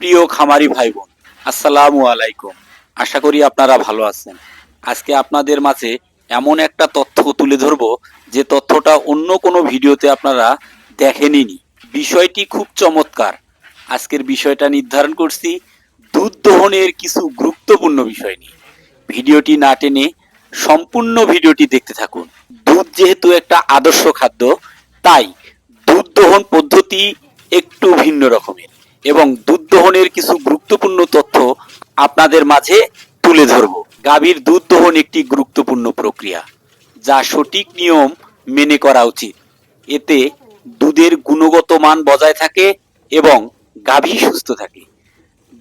প্রিয় খামারি ভাই বোন আসসালামু আলাইকুম। আশা করি আপনারা ভালো আছেন। আজকে আপনাদের মাঝে এমন একটা তথ্য তুলে ধরব, যে তথ্যটা অন্য কোনো ভিডিওতে আপনারা দেখেননি বিষয়টি খুব চমৎকার। আজকের বিষয়টা নির্ধারণ করছি দুধ দহনের কিছু গুরুত্বপূর্ণ বিষয় নিয়ে। ভিডিওটি না টেনে সম্পূর্ণ ভিডিওটি দেখতে থাকুন। দুধ যেহেতু একটা আদর্শ খাদ্য, তাই দুধ দহন পদ্ধতি একটু ভিন্ন রকমের। এবং দুধ দহনের কিছু গুরুত্বপূর্ণ তথ্য আপনাদের মাঝে তুলে ধরব। গাভীর দুধ দহন একটি গুরুত্বপূর্ণ প্রক্রিয়া, যা সঠিক নিয়ম মেনে করা উচিত। এতে দুধের গুণগত মান বজায় থাকে এবং গাভী সুস্থ থাকে।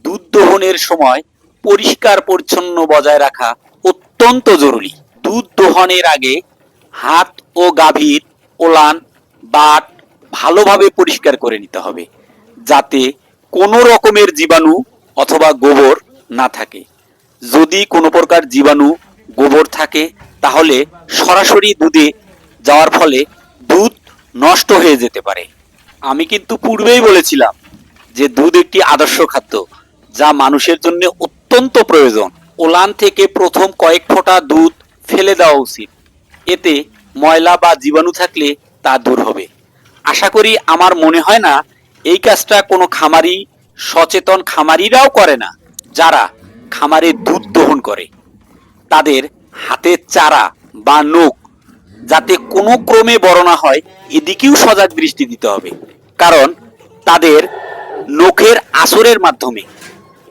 দুধ দহনের সময় পরিষ্কার পরিচ্ছন্ন বজায় রাখা অত্যন্ত জরুরি। দুধ দহনের আগে হাত ও গাভীর ওলান, বাট ভালোভাবে পরিষ্কার করে নিতে হবে, যাতে কোনো রকমের জীবাণু অথবা গোবর না থাকে। যদি কোনো প্রকার জীবাণু গোবর থাকে, তাহলে সরাসরি দুধে যাওয়ার ফলে দুধ নষ্ট হয়ে যেতে পারে। আমি কিন্তু পূর্বেই বলেছিলাম যে দুধ একটি আদর্শ খাদ্য, যা মানুষের জন্য অত্যন্ত প্রয়োজন। ওলান থেকে প্রথম কয়েক ফোঁটা দুধ ফেলে দেওয়া উচিত। এতে ময়লা বা জীবাণু থাকলে তা দূর হবে। আশা করি আমার মনে হয় না এই কাজটা কোনো খামারি, সচেতন খামারিরাও করে না। যারা খামারে দুধ দহন করে, তাদের হাতের চারা বা নখ যাতে কোনো ক্রমে বড় না হয়, এদিকেও সজাগ দৃষ্টি দিতে হবে। কারণ তাদের নখের আসরের মাধ্যমে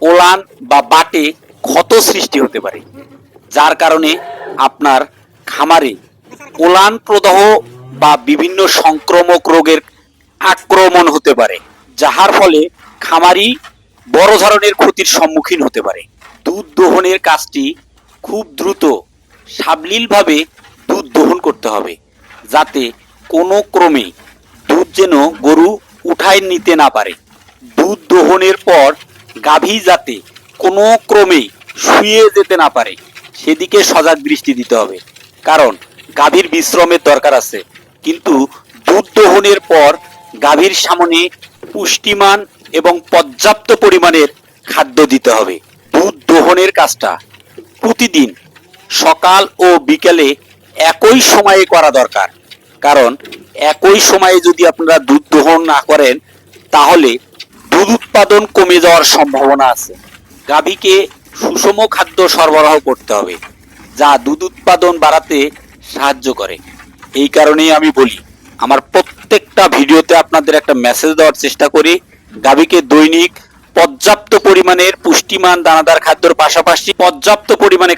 ওলান বা বাটে ক্ষত সৃষ্টি হতে পারে। যার কারণে আপনার খামারে ওলান প্রদাহ বা বিভিন্ন সংক্রমক রোগের আক্রমণ হতে পারে, যাহার ফলে খামারি বড় ধরনের ক্ষতির সম্মুখীন হতে পারে। দুধ দোহনের কাজটি খুব দ্রুত, সাবলীলভাবে দুধ দোহন করতে হবে, যাতে কোনো ক্রমে দুধ যেন গরু উঠায় নিতে না পারে। দুধ দোহনের পর গাভী যাতে কোনো ক্রমে শুয়ে যেতে না পারে, সেদিকে সজাগ দৃষ্টি দিতে হবে। কারণ গাভীর বিশ্রমের দরকার আছে, কিন্তু দুধ দোহনের পর গাভীর সামনে পুষ্টিমান এবং পর্যাপ্ত পরিমাণের খাদ্য দিতে হবে। দুধ দোহনের কাজটা প্রতিদিন সকাল ও বিকেলে একই সময়ে করা দরকার। কারণ একই সময়ে যদি আপনারা দুধ দোহন না করেন, তাহলে দুধ উৎপাদন কমে যাওয়ার সম্ভাবনা আছে। গাভীকে সুষম খাদ্য সরবরাহ করতে হবে, যা দুধ উৎপাদন বাড়াতে সাহায্য করে। এই কারণেই আমি বলি, আমার প্রত্যেকটা ভিডিওতে আপনাদের একটা মেসেজ দেওয়ার চেষ্টা করি। গাভীকে দৈনিক পর্যাপ্ত পরিমাণের পুষ্টিমান দানাদার খাদ্যর পাশাপাশি পর্যাপ্ত পরিমাণে